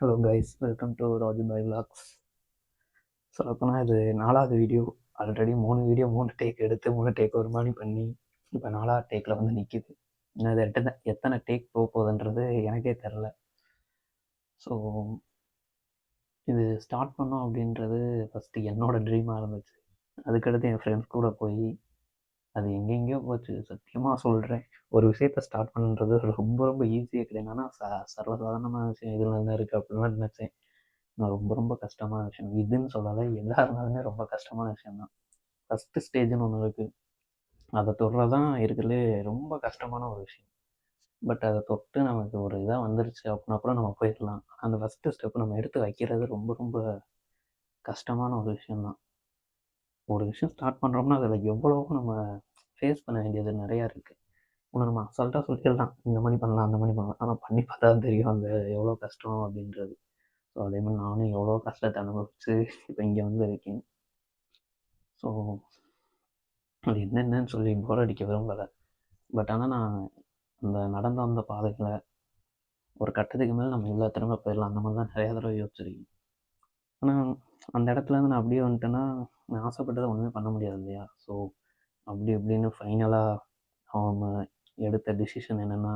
Hello guys welcome to Raju Bhai vlogs சொல்லப்போனால் இது நாலாவது வீடியோ ஆல்ரெடி மூணு வீடியோ மூணு டேக் எடுத்து மூணு டேக் ஒரு மாதிரி பண்ணி இப்போ நாலாவது டேக்கில் வந்து நிற்கிது அது இது எத்தனை எத்தனை டேக் போக போகுதுன்றது எனக்கே தெரில ஸோ இது ஸ்டார்ட் பண்ணோம் அப்படின்றது ஃபஸ்ட்டு என்னோடய ட்ரீமாக இருந்துச்சு. அதுக்கடுத்து என் ஃப்ரெண்ட்ஸ் கூட போய் அது எங்கெங்கேயோ போச்சு. சத்தியமாக சொல்கிறேன் ஒரு விஷயத்த ஸ்டார்ட் பண்ணுறது ரொம்ப ரொம்ப ஈஸியாக கிடையாது. ஆனால் ச சர்வசாதாரணமான விஷயம் இதில் என்ன இருக்குது அப்படின்லாம் நினச்சேன். நான் ரொம்ப ரொம்ப கஷ்டமான விஷயம். இதுன்னு சொல்லாத எல்லா இருந்தாலுமே ரொம்ப கஷ்டமான விஷயம் தான் ஃபஸ்ட்டு ஸ்டேஜ்னு ஒன்று இருக்குது அதை தொடுறது தான் இருக்கிறதுலே ரொம்ப கஷ்டமான ஒரு விஷயம். பட் அதை தொட்டு நமக்கு ஒரு இதாக வந்துருச்சு அப்படின்னா கூட நம்ம போயிடலாம். அந்த ஃபஸ்ட்டு ஸ்டெப் நம்ம எடுத்து வைக்கிறது ரொம்ப ரொம்ப கஷ்டமான ஒரு விஷயம்தான். ஒரு விஷயம் ஸ்டார்ட் பண்ணுறோம்னா அதில் எவ்வளவோ நம்ம ஃபேஸ் பண்ண வேண்டியது நிறையா இருக்குது ஒன்று நம்ம அசால்ட்டாக சொல்லிடலாம். இந்த மாதிரி பண்ணலாம் அந்த மாதிரி பண்ணலாம். ஆனால் பண்ணி பார்த்தா தான் தெரியும் அந்த எவ்வளோ கஷ்டம் அப்படின்றது. ஸோ அதே மாதிரி நானும் எவ்வளோ கஷ்டத்தை அனுபவிச்சு இப்போ இங்கே வந்து இருக்கேன். ஸோ அது என்னென்னு சொல்லி போர் அடிக்க விரும்பலை. பட் ஆனால் நான் அந்த நடந்து வந்த பாதைகளை ஒரு கட்டத்துக்கு மேலே நம்ம இவ்வளோ திரும்ப போயிடலாம். அந்த மாதிரி தான் நிறையா தடவை யோசிச்சிருக்கேன். ஆனால் அந்த இடத்துல இருந்து நான் அப்படியே வந்துட்டேன்னா நான் ஆசைப்பட்டதை ஒன்றுமே பண்ண முடியாது இல்லையா? ஸோ அப்படி இப்படின்னு ஃபைனலாக அவங்க எடுத்த டிசிஷன் என்னென்னா